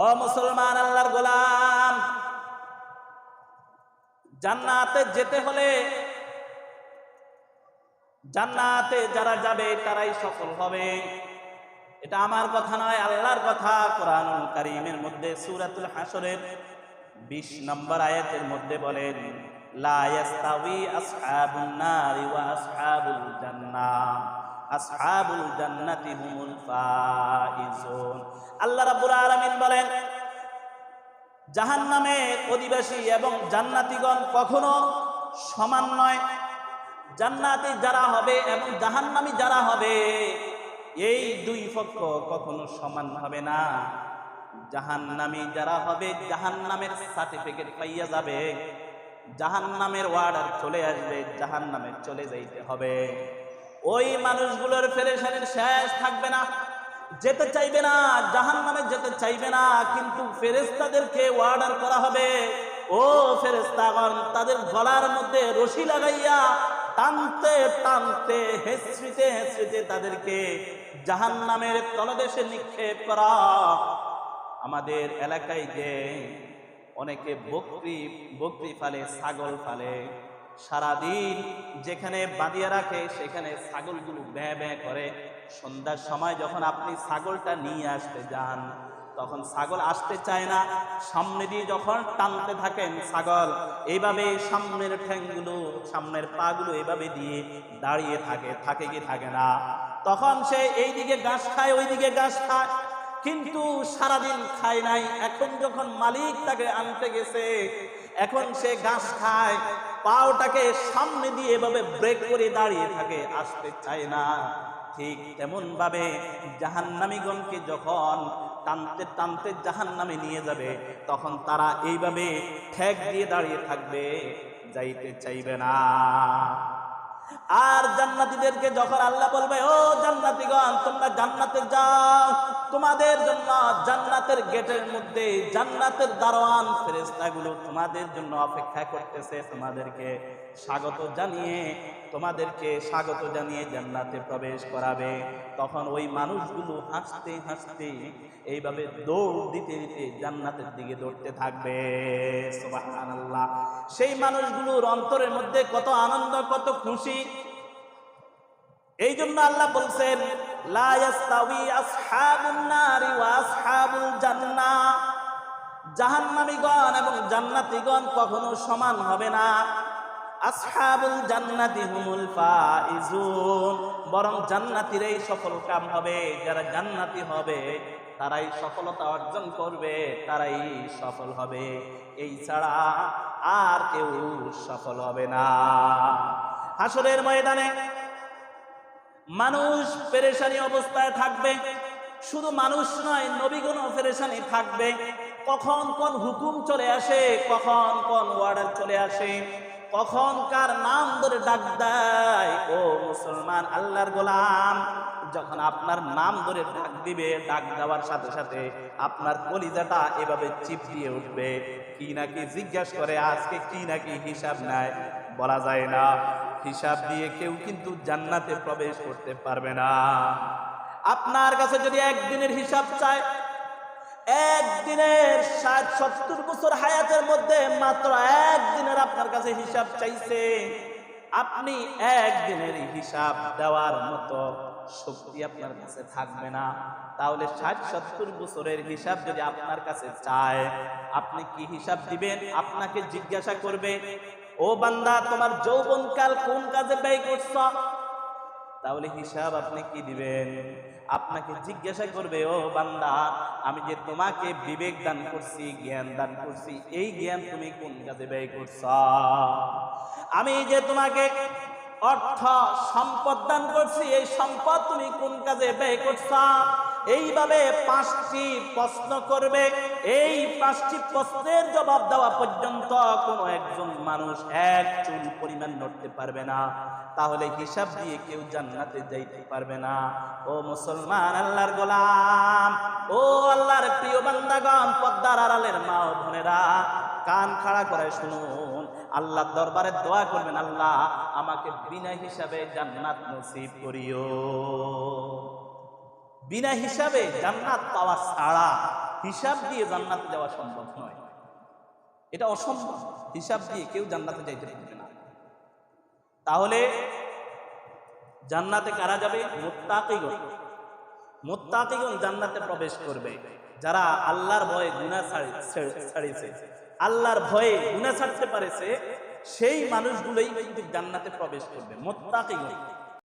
ও মুসলমান আল্লাহর গোলাম, জান্নাতে যেতে হলে জান্নাতে যারা যাবে তারাই সফল হবে। এটা আমার কথা নয়, আল্লাহর কথা। কোরআন কারিমের মধ্যে সুরাতুল হাসরের 20 নম্বর আয়াতের মধ্যে বলেন, লা ইয়াস্তাউই আসহাবুন নারি ওয়া আসহাবুল জান্নাহ। আসহাবুল জান্নাতি হুমুল ফাইজুন। আল্লাহ রাব্বুল আলামিন বলেন জাহান্নামের অধিবাসী এবং জান্নাতীগণ কখনো সমান নয়। জান্নাতি যারা হবে এবং জাহান্নামী যারা হবে, এই দুই পক্ষ কখনো সমান হবে না। জাহান্নামী যারা হবে, জাহান্নামের সার্টিফিকেট পাইয়া যাবে। জাহান্নামের ওয়ার্ডার চলে আসবে জাহান্নামের চলে যাইতে হবে। ওই মানুষগুলোর ফেরেশানির শেষ থাকবে না। যেতে চাইবে না জাহান নামে যেতে চাইবে না, কিন্তু ফেরেস্তাদেরকে অর্ডার করা হবে। ও ফেরেস্তাগণ তাদের গলার মধ্যে রশি লাগাইয়া টানতে টানতে হেসরিতে হেসরিতে তাদেরকে জাহান নামের তলদেশে নিক্ষেপ করা। আমাদের এলাকায় যে অনেকে বকরি বকরি ফালে, ছাগল ফালে সারাদিন যেখানে বাঁধিয়ে রাখে, সেখানে ছাগলগুলো ব্যাঁ ব্যাঁ করে। সন্ধ্যার সময় যখন আপনি ছাগলটা নিয়ে আসতে যান, তখন ছাগল আসতে চায় না। সামনে দিয়ে যখন টানতে থাকেন ছাগল, এইভাবে সামনের ঠ্যাংগুলো, সামনের পাগুলো এইভাবে দিয়ে দাঁড়িয়ে থাকে থাকে কি থাকে না। তখন সে এইদিকে ঘাস খায়, ওইদিকে ঘাস খায়। কিন্তু সারাদিন খায় নাই। এখন যখন মালিক তাকে আনতে গেছে, এখন সে ঘাস খায়। পাওটাকে সামনে দিয়ে এভাবে ব্রেক করে দাঁড়িয়ে থাকে, আসতে চায় না। ঠিক তেমন ভাবে জাহান্নামীগণকে যখন টানতে টানতে জাহান্নামে নিয়ে যাবে, তখন তারা এইভাবে ঠেক দিয়ে দাঁড়িয়ে থাকবে, যাইতে চাইবে না। আর জান্নাতীদেরকে যখন আল্লাহ বলবে, ও জান্নাতীগণ, তোমরা জান্নাতে যাও। তোমাদের জন্য জান্নাতের গেটের মধ্যে জান্নাতের দারোয়ান ফেরেশতাগুলো তোমাদের জন্য অপেক্ষা করতেছে। তোমাদেরকে স্বাগত জানিয়ে, তোমাদেরকে স্বাগত জানিয়ে জান্নাতে প্রবেশ করাবে। তখন ওই মানুষগুলো হাসতে হাসতে এইভাবে দৌড় দিতে দিতে জান্নাতের দিকে দৌড়তে থাকবে। সেই মানুষগুলোর অন্তরের মধ্যে কত আনন্দ, কত খুশি এই জন্য আল্লাহ বলছেন জাহান্নামীগণ এবং জান্নাতীগণ কখনো সমান হবে না। আসহাবুল জান্নাতি হুমুল ফাইজুন। বরং জান্নাতীরাই সফল কাম হবে। যারা জান্নাতি হবে, তারাই সফলতা অর্জন করবে, তারাই সফল হবে। এই ছাড়া আর কেউ সফল হবে না। হাসরের ময়দানে মানুষ পেরেশানি অবস্থায় থাকবে। শুধু মানুষ নয় নবীগণ পেরেশানি থাকবে। কখন কোন হুকুম চলে আসে, কখন কোন ওয়ার্ডার চলে আসে, কখন কার নাম ধরে ডাক দেয়। ও মুসলমান, আল্লাহর গোলাম, যখন আপনার নাম ধরে ডাক দিবে, ডাক দেওয়ার সাথে সাথে আপনার কলিজাটা এভাবে চিপ দিয়ে উঠবে। কি নাকি জিজ্ঞাসা করে, আজকে কি নাকি হিসাব নেয়, বলা যায় না। হিসাব দিয়ে কেউ কিন্তু জান্নাতে প্রবেশ করতে পারবে না। আপনার কাছে যদি একদিনের হিসাব চায়, একদিনের ষাট, সত্তর বছর হায়াতের মধ্যে মাত্র একদিনের আপনার কাছে হিসাব চাইছে, আপনি একদিনের হিসাব দেওয়ার মতো শক্তি আপনার কাছে থাকবে না। তাহলে ষাট, সত্তর বছরের হিসাব যদি আপনার কাছে চায়, আপনি কি হিসাব দিবেন? আপনাকে জিজ্ঞাসা করবে ও বান্দা, তোমার যৌবনকাল কোন কাজে ব্যয় করছ? তাহলে হিসাব আপনি কি দিবেন? আপনাকে জিজ্ঞাসা করবে, ও বান্দা, আমি যে তোমাকে বিবেক দান করছি, জ্ঞান দান করছি, এই জ্ঞান তুমি কোন কাজে ব্যয় করছ? আমি যে তোমাকে অর্থ, সম্পদ দান করছি, এই সম্পদ তুমি কোন কাজে ব্যয় করছ? এইভাবে পাঁচটি প্রশ্ন করবে। এই পাঁচটি প্রশ্নের জবাব দেওয়া পর্যন্ত কোনো একজন মানুষ এক চুল পরিমাণ নড়তে পারবে না। তাহলে হিসাব দিয়ে কেউ জান্নাতে যাইতে পারবে না। ও মুসলমান, আল্লাহর গোলাম, ও আল্লাহর প্রিয় বান্দাগণ, পদ্মার আড়ালের মা বোনেরা, কান খাড়া করে শুনুন। আল্লাহ দরবারে দোয়া করবেন, আল্লাহ আমাকে বিনা হিসাবে জান্নাত নসিব করিও। বিনা হিসাবে জান্নাত পাওয়া ছাড়া হিসাব দিয়ে জান্নাতে দেওয়া সম্ভব নয়। এটা অসম্ভব। হিসাব দিয়ে কেউ জান্নাতে যাইতে পারবে না। তাহলে জান্নাতে কারা যাবে? মোত্তাকিগণ। মোত্তাকিগণ জান্নাতে প্রবেশ করবে। যারা আল্লাহর ভয়ে ছেড়ে- ছাড়িয়েছে। আল্লাহর ভয়ে গুনাহ ছাড়তে পারেছে, সেই মানুষগুলোই কিন্তু জান্নাতে প্রবেশ করবে। মোত্তাকিগণ।